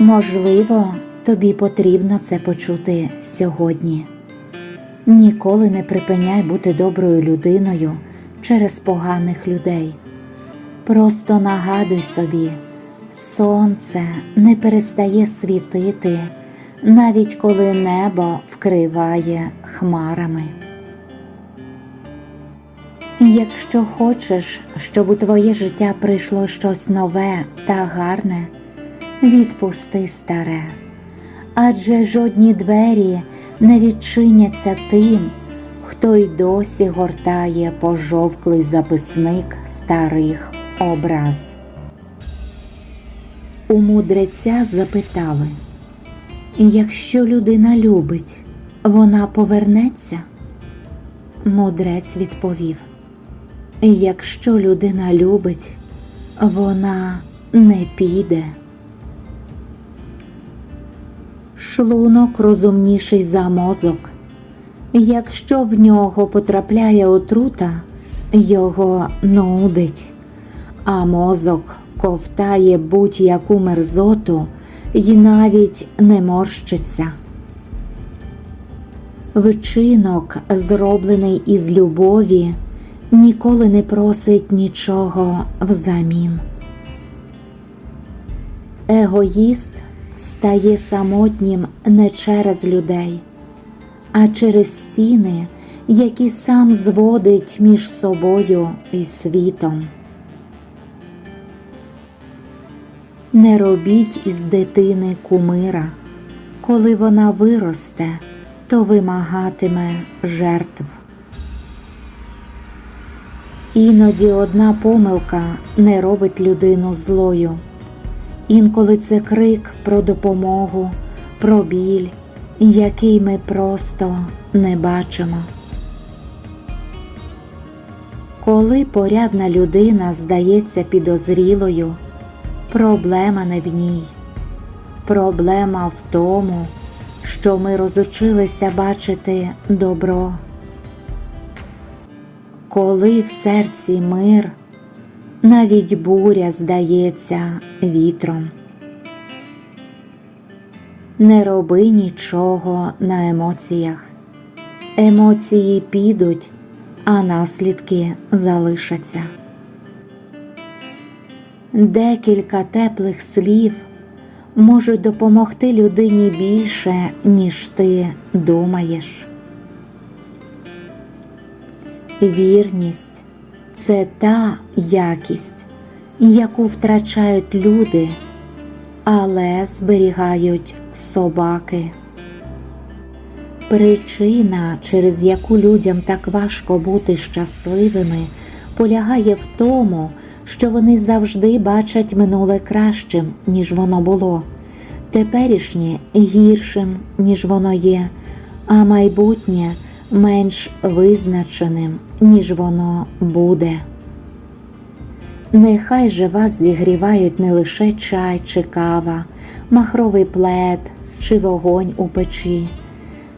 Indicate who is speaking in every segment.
Speaker 1: Можливо, тобі потрібно це почути сьогодні. Ніколи не припиняй бути доброю людиною через поганих людей. Просто нагадуй собі, сонце не перестає світити, навіть коли небо вкриває хмарами. Якщо хочеш, щоб у твоє життя прийшло щось нове та гарне, відпусти старе, адже жодні двері не відчиняться тим, хто й досі гортає пожовклий записник старих образ. У мудреця запитали, якщо людина любить, вона повернеться? Мудрець відповів. Якщо людина любить, вона не піде. Шлунок розумніший за мозок. Якщо в нього потрапляє отрута, його нудить, а мозок ковтає будь-яку мерзоту і навіть не морщиться. Вчинок, зроблений із любові, ніколи не просить нічого взамін. Егоїст стає самотнім не через людей, а через стіни, які сам зводить між собою і світом. Не робіть із дитини кумира, коли вона виросте, то вимагатиме жертв. Іноді одна помилка не робить людину злою. Інколи це крик про допомогу, про біль, який ми просто не бачимо. Коли порядна людина здається підозрілою, проблема не в ній. Проблема в тому, що ми розучилися бачити добро. Коли в серці мир, навіть буря здається вітром. Не роби нічого на емоціях. Емоції підуть, а наслідки залишаться. Декілька теплих слів можуть допомогти людині більше, ніж ти думаєш. Вірність це та якість, яку втрачають люди, але зберігають собаки. Причина, через яку людям так важко бути щасливими, полягає в тому, що вони завжди бачать минуле кращим, ніж воно було, теперішнє гіршим, ніж воно є, а майбутнє менш визначеним, ніж воно буде. Нехай же вас зігрівають не лише чай чи кава, махровий плед чи вогонь у печі.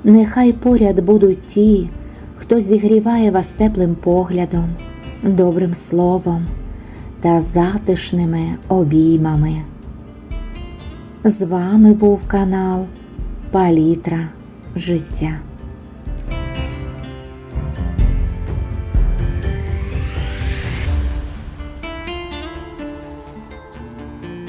Speaker 1: Нехай поряд будуть ті, хто зігріває вас теплим поглядом, добрим словом та затишними обіймами. З вами був канал Палітра життя.